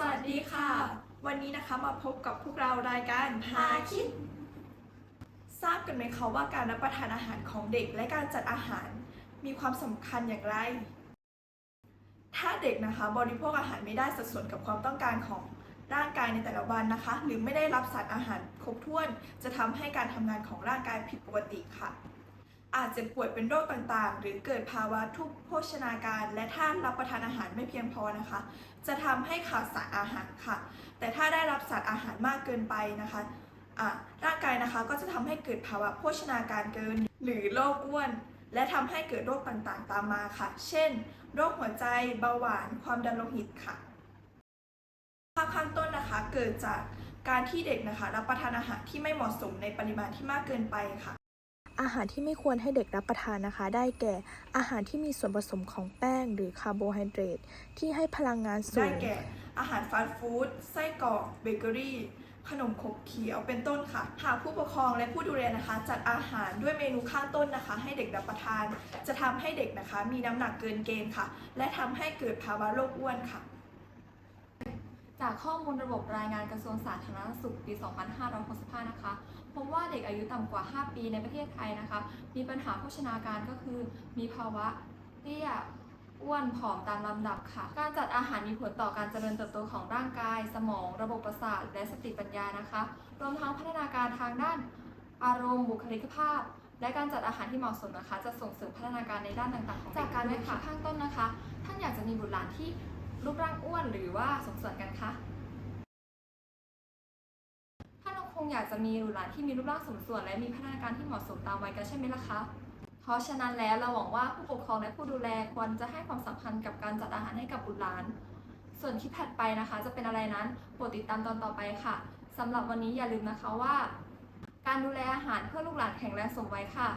สวัสดีค่ะ วันนี้นะคะมาพบกับพวกเรารายการพาคิด ทราบกันไหมคะว่าการรับประทานอาหารของเด็กและการจัดอาหาร มีความสำคัญอย่างไร ถ้าเด็กนะคะบริโภคอาหารไม่ได้สัดส่วนกับความต้องการของร่างกายในแต่ละวันนะคะ หรือไม่ได้รับสารอาหารครบถ้วน จะทำให้การทำงานของร่างกายผิดปกติค่ะ อาจจะป่วยเป็นโรคต่างๆ หรือเกิดภาวะทุพโภชนาการ และถ้ารับประทานอาหารไม่เพียงพอนะคะ จะทำให้ขาดสารอาหารค่ะ แต่ถ้าได้รับสารอาหารมากเกินไปนะคะร่างกายนะคะก็จะทำให้เกิดภาวะโภชนาการเกิน หรือโรคอ้วน และทำให้เกิดโรคต่างๆ ตามมาค่ะ เช่น โรคหัวใจ เบาหวาน ความดันโลหิตค่ะภาพข้างต้นนะคะเกิดจากการที่เด็กนะคะรับประทานอาหารที่ไม่เหมาะสมในปริมาณที่มากเกินไปค่ะ อาหารที่ไม่ควรให้เด็กรับประทานนะคะ ได้แก่ อาหารที่มีส่วนผสมของแป้ง หรือคาร์โบไฮเดรตที่ให้พลังงานสูได้งแก่ อาหารฟาสต์ฟู้ด ไส้กรอก เบเกอรี่ ขนมขบเขียว เป็นต้นค่ะ หากผู้ปกครองและผู้ดูแลนะคะ จัดอาหารด้วยเมนูข้างต้นนะคะ ให้เด็กรับประทาน จะทำให้เด็กนะคะ มีน้ำหนักเกินเกณฑ์ค่ะ และทำให้เกิดภาวะโรคอ้วนค่ะ จากข้อมูลระบบรายงานกระทรวงสาธารณสุขปี 2565 นะคะ พบว่าเด็กอายุต่ำกว่า 5 ปีในประเทศไทยนะคะ มีปัญหาโภชนาการก็คือ มีภาวะเตี้ยอ้วนผอมตามลำดับค่ะ การจัดอาหารมีผลต่อการเจริญเติบโตของร่างกาย สมอง ระบบประสาท และสติปัญญานะคะ รวมทั้งพัฒนาการทางด้านอารมณ์บุคลิกภาพ และการจัดอาหารที่เหมาะสมนะคะ จะส่งเสริมพัฒนาการในด้านต่างๆ ของจากการวิเคราะห์ข้างต้นนะคะ ท่านอยากจะมีบุตรหลานที่ รูปร่างอ้วนหรือว่าสมส่วนกันคะ ท่านคงอยากจะมีหลานที่มีรูปร่างสมส่วน และมีพัฒนาการที่เหมาะสมตามวัยกันใช่ไหมล่ะคะ เพราะฉะนั้นแล้วเราหวังว่าผู้ปกครองและผู้ดูแลควรจะให้ความสำคัญกับการจัดอาหารให้กับบุตรหลาน ส่วนคลิปถัดไปนะคะ จะเป็นอะไรนั้นโปรดติดตามตอนต่อไปค่ะสำหรับวันนี้อย่าลืมนะคะว่า การดูแลอาหารเพื่อลูกหลานแข็งแรงสมวัยค่ะ